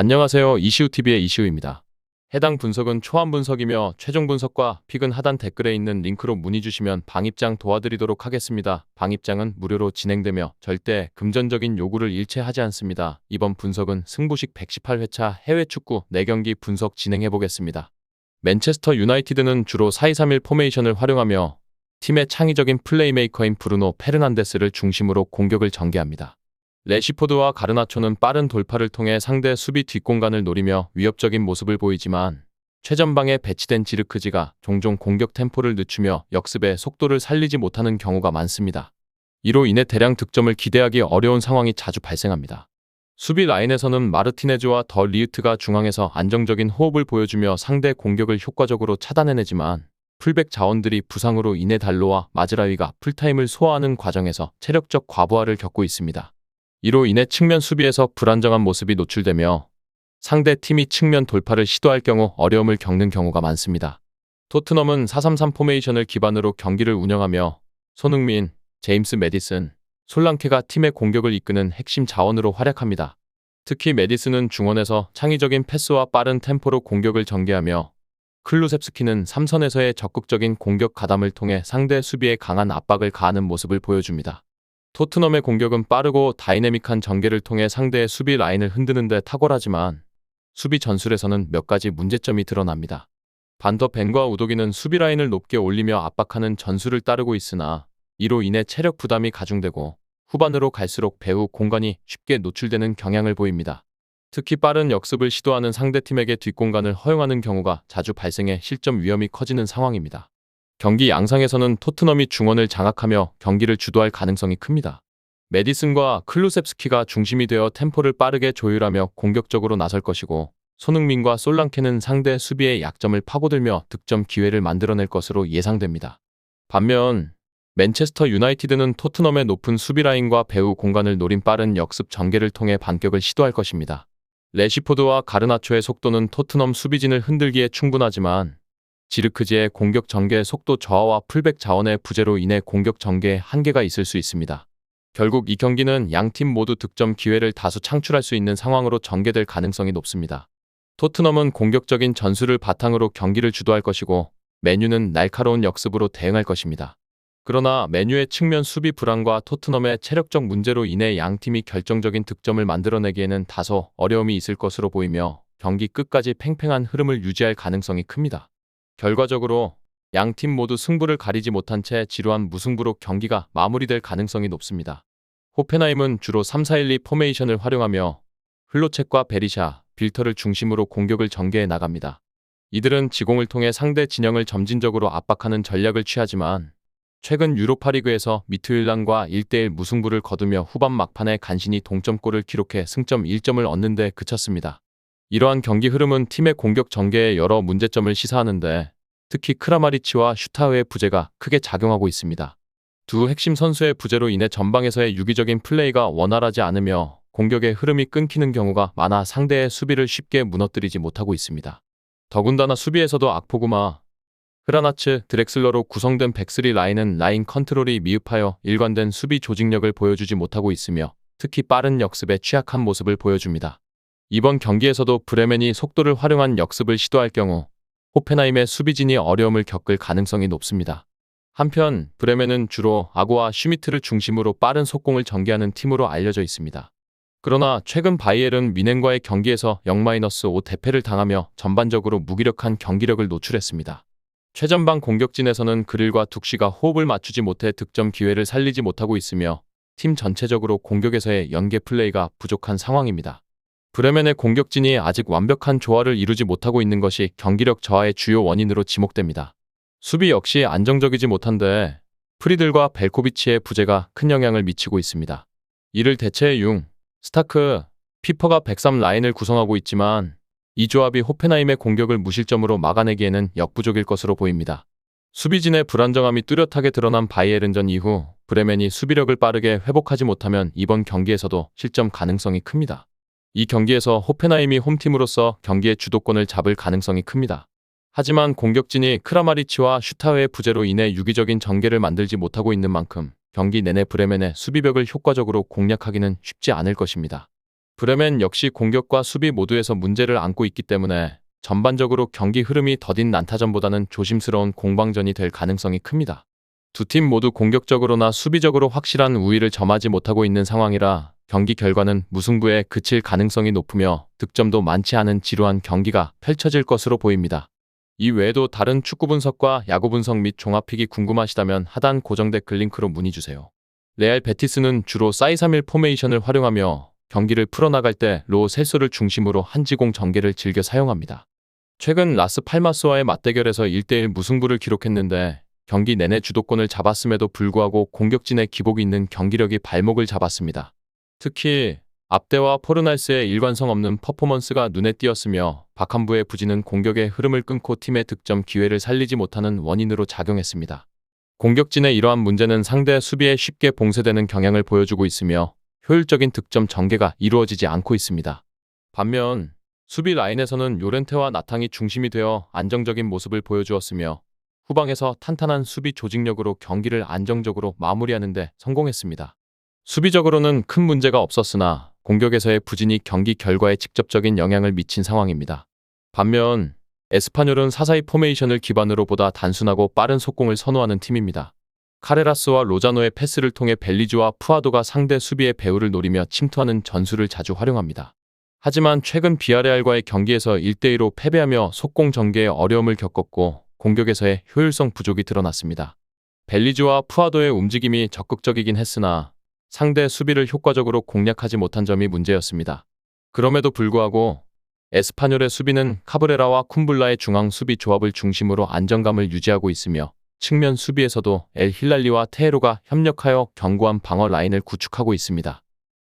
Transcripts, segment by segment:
안녕하세요. 이시우TV의 이시우입니다. 해당 분석은 초안 분석이며 최종 분석과 픽은 하단 댓글에 있는 링크로 문의 주시면 방입장 도와드리도록 하겠습니다. 방입장은 무료로 진행되며 절대 금전적인 요구를 일체하지 않습니다. 이번 분석은 승부식 118회차 해외 축구 4경기 분석 진행해 보겠습니다. 맨체스터 유나이티드는 주로 4-2-3-1 포메이션을 활용하며 팀의 창의적인 플레이메이커인 브루노 페르난데스를 중심으로 공격을 전개합니다. 레시포드와 가르나초는 빠른 돌파를 통해 상대 수비 뒷공간을 노리며 위협적인 모습을 보이지만 최전방에 배치된 지르크지가 종종 공격 템포를 늦추며 역습의 속도를 살리지 못하는 경우가 많습니다. 이로 인해 대량 득점을 기대하기 어려운 상황이 자주 발생합니다. 수비 라인에서는 마르티네즈와 더 리우트가 중앙에서 안정적인 호흡을 보여주며 상대 공격을 효과적으로 차단해내지만 풀백 자원들이 부상으로 인해 달로와 마즈라위가 풀타임을 소화하는 과정에서 체력적 과부하를 겪고 있습니다. 이로 인해 측면 수비에서 불안정한 모습이 노출되며 상대 팀이 측면 돌파를 시도할 경우 어려움을 겪는 경우가 많습니다. 토트넘은 4-3-3 포메이션을 기반으로 경기를 운영하며 손흥민, 제임스 메디슨, 솔랑케가 팀의 공격을 이끄는 핵심 자원으로 활약합니다. 특히 메디슨은 중원에서 창의적인 패스와 빠른 템포로 공격을 전개하며 클루셉스키는 3선에서의 적극적인 공격 가담을 통해 상대 수비에 강한 압박을 가하는 모습을 보여줍니다. 토트넘의 공격은 빠르고 다이내믹한 전개를 통해 상대의 수비 라인을 흔드는 데 탁월하지만 수비 전술에서는 몇 가지 문제점이 드러납니다. 반더 벤과 우도기는 수비 라인을 높게 올리며 압박하는 전술을 따르고 있으나 이로 인해 체력 부담이 가중되고 후반으로 갈수록 배후 공간이 쉽게 노출되는 경향을 보입니다. 특히 빠른 역습을 시도하는 상대팀에게 뒷공간을 허용하는 경우가 자주 발생해 실점 위험이 커지는 상황입니다. 경기 양상에서는 토트넘이 중원을 장악하며 경기를 주도할 가능성이 큽니다. 메디슨과 클루셉스키가 중심이 되어 템포를 빠르게 조율하며 공격적으로 나설 것이고 손흥민과 솔랑케는 상대 수비의 약점을 파고들며 득점 기회를 만들어낼 것으로 예상됩니다. 반면 맨체스터 유나이티드는 토트넘의 높은 수비 라인과 배후 공간을 노린 빠른 역습 전개를 통해 반격을 시도할 것입니다. 레시포드와 가르나초의 속도는 토트넘 수비진을 흔들기에 충분하지만 지르크지의 공격 전개 속도 저하와 풀백 자원의 부재로 인해 공격 전개에 한계가 있을 수 있습니다. 결국 이 경기는 양 팀 모두 득점 기회를 다수 창출할 수 있는 상황으로 전개될 가능성이 높습니다. 토트넘은 공격적인 전술을 바탕으로 경기를 주도할 것이고 메뉴는 날카로운 역습으로 대응할 것입니다. 그러나 메뉴의 측면 수비 불안과 토트넘의 체력적 문제로 인해 양 팀이 결정적인 득점을 만들어내기에는 다소 어려움이 있을 것으로 보이며 경기 끝까지 팽팽한 흐름을 유지할 가능성이 큽니다. 결과적으로 양 팀 모두 승부를 가리지 못한 채 지루한 무승부로 경기가 마무리될 가능성이 높습니다. 호펜하임은 주로 3-4-1-2 포메이션을 활용하며 흘로책과 베리샤, 빌터를 중심으로 공격을 전개해 나갑니다. 이들은 지공을 통해 상대 진영을 점진적으로 압박하는 전략을 취하지만 최근 유로파리그에서 미트윌란과 1대1 무승부를 거두며 후반 막판에 간신히 동점골을 기록해 승점 1점을 얻는 데 그쳤습니다. 이러한 경기 흐름은 팀의 공격 전개에 여러 문제점을 시사하는데 특히 크라마리치와 슈타흐의 부재가 크게 작용하고 있습니다. 두 핵심 선수의 부재로 인해 전방에서의 유기적인 플레이가 원활하지 않으며 공격의 흐름이 끊기는 경우가 많아 상대의 수비를 쉽게 무너뜨리지 못하고 있습니다. 더군다나 수비에서도 악포구마, 흐라나츠, 드렉슬러로 구성된 백스리 라인은 라인 컨트롤이 미흡하여 일관된 수비 조직력을 보여주지 못하고 있으며 특히 빠른 역습에 취약한 모습을 보여줍니다. 이번 경기에서도 브레멘이 속도를 활용한 역습을 시도할 경우 호펜하임의 수비진이 어려움을 겪을 가능성이 높습니다. 한편 브레멘은 주로 아고와 슈미트를 중심으로 빠른 속공을 전개하는 팀으로 알려져 있습니다. 그러나 최근 바이엘은 미넨과의 경기에서 0-5 대패를 당하며 전반적으로 무기력한 경기력을 노출했습니다. 최전방 공격진에서는 그릴과 둑시가 호흡을 맞추지 못해 득점 기회를 살리지 못하고 있으며 팀 전체적으로 공격에서의 연계 플레이가 부족한 상황입니다. 브레멘의 공격진이 아직 완벽한 조화를 이루지 못하고 있는 것이 경기력 저하의 주요 원인으로 지목됩니다. 수비 역시 안정적이지 못한데 프리들과 벨코비치의 부재가 큰 영향을 미치고 있습니다. 이를 대체해 융, 스타크, 피퍼가 103 라인을 구성하고 있지만 이 조합이 호펜하임의 공격을 무실점으로 막아내기에는 역부족일 것으로 보입니다. 수비진의 불안정함이 뚜렷하게 드러난 바이에른전 이후 브레멘이 수비력을 빠르게 회복하지 못하면 이번 경기에서도 실점 가능성이 큽니다. 이 경기에서 호펜하임이 홈팀으로서 경기의 주도권을 잡을 가능성이 큽니다. 하지만 공격진이 크라마리치와 슈타흐의 부재로 인해 유기적인 전개를 만들지 못하고 있는 만큼 경기 내내 브레멘의 수비벽을 효과적으로 공략하기는 쉽지 않을 것입니다. 브레멘 역시 공격과 수비 모두에서 문제를 안고 있기 때문에 전반적으로 경기 흐름이 더딘 난타전보다는 조심스러운 공방전이 될 가능성이 큽니다. 두 팀 모두 공격적으로나 수비적으로 확실한 우위를 점하지 못하고 있는 상황이라 경기 결과는 무승부에 그칠 가능성이 높으며 득점도 많지 않은 지루한 경기가 펼쳐질 것으로 보입니다. 이 외에도 다른 축구 분석과 야구 분석 및 종합픽이 궁금하시다면 하단 고정 댓글 링크로 문의 주세요. 레알 베티스는 주로 사이사밀 포메이션을 활용하며 경기를 풀어나갈 때 로 셀소를 중심으로 한지공 전개를 즐겨 사용합니다. 최근 라스 팔마스와의 맞대결에서 1대1 무승부를 기록했는데 경기 내내 주도권을 잡았음에도 불구하고 공격진의 기복이 있는 경기력이 발목을 잡았습니다. 특히 앞대와 포르날스의 일관성 없는 퍼포먼스가 눈에 띄었으며 박한부의 부진은 공격의 흐름을 끊고 팀의 득점 기회를 살리지 못하는 원인으로 작용했습니다. 공격진의 이러한 문제는 상대 수비에 쉽게 봉쇄되는 경향을 보여주고 있으며 효율적인 득점 전개가 이루어지지 않고 있습니다. 반면 수비 라인에서는 요렌테와 나탕이 중심이 되어 안정적인 모습을 보여주었으며 후방에서 탄탄한 수비 조직력으로 경기를 안정적으로 마무리하는 데 성공했습니다. 수비적으로는 큰 문제가 없었으나 공격에서의 부진이 경기 결과에 직접적인 영향을 미친 상황입니다. 반면 에스파뇰은 사사이 포메이션을 기반으로 보다 단순하고 빠른 속공을 선호하는 팀입니다. 카레라스와 로자노의 패스를 통해 벨리즈와 푸아도가 상대 수비의 배후를 노리며 침투하는 전술을 자주 활용합니다. 하지만 최근 비아레알과의 경기에서 1대2로 패배하며 속공 전개에 어려움을 겪었고 공격에서의 효율성 부족이 드러났습니다. 벨리즈와 푸아도의 움직임이 적극적이긴 했으나 상대 수비를 효과적으로 공략하지 못한 점이 문제였습니다. 그럼에도 불구하고 에스파뇰의 수비는 카브레라와 쿰블라의 중앙 수비 조합을 중심으로 안정감을 유지하고 있으며 측면 수비에서도 엘 힐랄리와 테헤로가 협력하여 견고한 방어 라인을 구축하고 있습니다.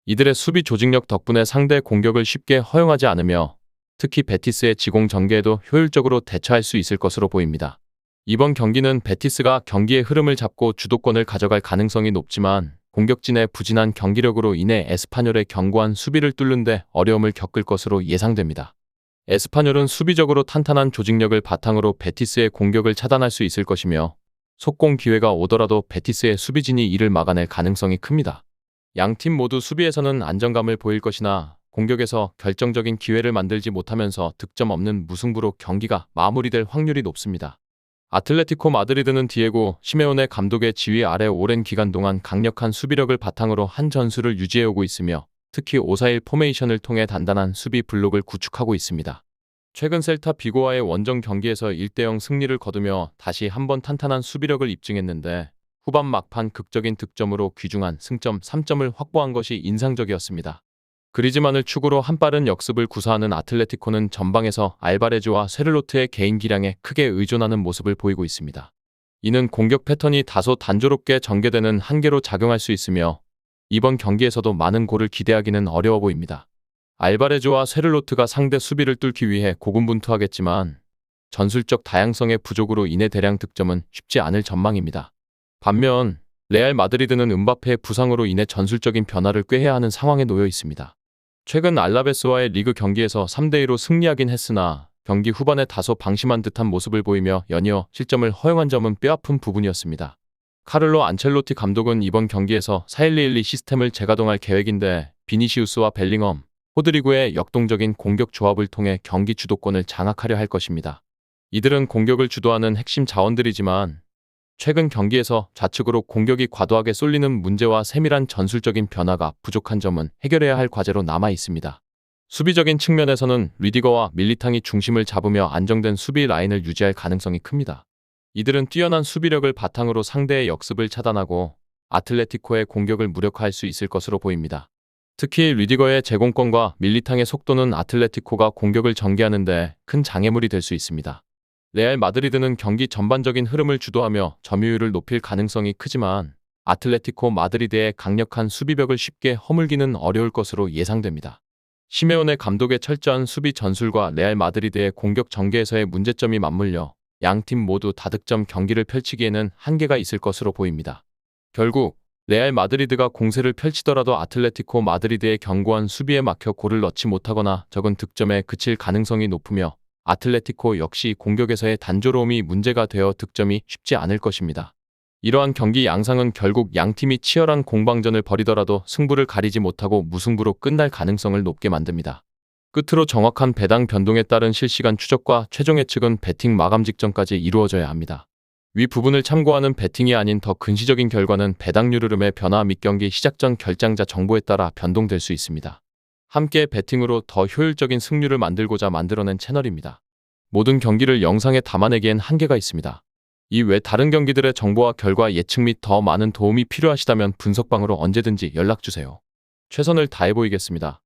이들의 수비 조직력 덕분에 상대 공격을 쉽게 허용하지 않으며 특히 베티스의 지공 전개에도 효율적으로 대처할 수 있을 것으로 보입니다. 이번 경기는 베티스가 경기의 흐름을 잡고 주도권을 가져갈 가능성이 높지만 공격진의 부진한 경기력으로 인해 에스파뇰의 견고한 수비를 뚫는데 어려움을 겪을 것으로 예상됩니다. 에스파뇰은 수비적으로 탄탄한 조직력을 바탕으로 베티스의 공격을 차단할 수 있을 것이며 속공 기회가 오더라도 베티스의 수비진이 이를 막아낼 가능성이 큽니다. 양 팀 모두 수비에서는 안정감을 보일 것이나 공격에서 결정적인 기회를 만들지 못하면서 득점 없는 무승부로 경기가 마무리될 확률이 높습니다. 아틀레티코 마드리드는 디에고 시메온의 감독의 지휘 아래 오랜 기간 동안 강력한 수비력을 바탕으로 한 전술을 유지해오고 있으며 특히 541 포메이션을 통해 단단한 수비 블록을 구축하고 있습니다. 최근 셀타 비고와의 원정 경기에서 1대0 승리를 거두며 다시 한번 탄탄한 수비력을 입증했는데 후반 막판 극적인 득점으로 귀중한 승점 3점을 확보한 것이 인상적이었습니다. 그리즈만을 축으로 한 빠른 역습을 구사하는 아틀레티코는 전방에서 알바레즈와 세르로트의 개인 기량에 크게 의존하는 모습을 보이고 있습니다. 이는 공격 패턴이 다소 단조롭게 전개되는 한계로 작용할 수 있으며 이번 경기에서도 많은 골을 기대하기는 어려워 보입니다. 알바레즈와 세르로트가 상대 수비를 뚫기 위해 고군분투하겠지만 전술적 다양성의 부족으로 인해 대량 득점은 쉽지 않을 전망입니다. 반면 레알 마드리드는 은바페의 부상으로 인해 전술적인 변화를 꾀해야 하는 상황에 놓여 있습니다. 최근 알라베스와의 리그 경기에서 3대2로 승리하긴 했으나 경기 후반에 다소 방심한 듯한 모습을 보이며 연이어 실점을 허용한 점은 뼈아픈 부분이었습니다. 카를로 안첼로티 감독은 이번 경기에서 4-1-2-1-2 시스템을 재가동할 계획인데 비니시우스와 벨링엄, 호드리구의 역동적인 공격 조합을 통해 경기 주도권을 장악하려 할 것입니다. 이들은 공격을 주도하는 핵심 자원들이지만 최근 경기에서 좌측으로 공격이 과도하게 쏠리는 문제와 세밀한 전술적인 변화가 부족한 점은 해결해야 할 과제로 남아 있습니다. 수비적인 측면에서는 리디거와 밀리탕이 중심을 잡으며 안정된 수비 라인을 유지할 가능성이 큽니다. 이들은 뛰어난 수비력을 바탕으로 상대의 역습을 차단하고 아틀레티코의 공격을 무력화할 수 있을 것으로 보입니다. 특히 리디거의 제공권과 밀리탕의 속도는 아틀레티코가 공격을 전개하는 데 큰 장애물이 될 수 있습니다. 레알 마드리드는 경기 전반적인 흐름을 주도하며 점유율을 높일 가능성이 크지만 아틀레티코 마드리드의 강력한 수비벽을 쉽게 허물기는 어려울 것으로 예상됩니다. 시메온의 감독의 철저한 수비 전술과 레알 마드리드의 공격 전개에서의 문제점이 맞물려 양 팀 모두 다득점 경기를 펼치기에는 한계가 있을 것으로 보입니다. 결국 레알 마드리드가 공세를 펼치더라도 아틀레티코 마드리드의 견고한 수비에 막혀 골을 넣지 못하거나 적은 득점에 그칠 가능성이 높으며 아틀레티코 역시 공격에서의 단조로움이 문제가 되어 득점이 쉽지 않을 것입니다. 이러한 경기 양상은 결국 양팀이 치열한 공방전을 벌이더라도 승부를 가리지 못하고 무승부로 끝날 가능성을 높게 만듭니다. 끝으로 정확한 배당 변동에 따른 실시간 추적과 최종 예측은 배팅 마감 직전까지 이루어져야 합니다. 위 부분을 참고하는 배팅이 아닌 더 근시적인 결과는 배당률 흐름의 변화 및 경기 시작 전 결장자 정보에 따라 변동될 수 있습니다. 함께 배팅으로 더 효율적인 승률을 만들고자 만들어낸 채널입니다. 모든 경기를 영상에 담아내기엔 한계가 있습니다. 이 외 다른 경기들의 정보와 결과 예측 및 더 많은 도움이 필요하시다면 분석방으로 언제든지 연락주세요. 최선을 다해 보이겠습니다.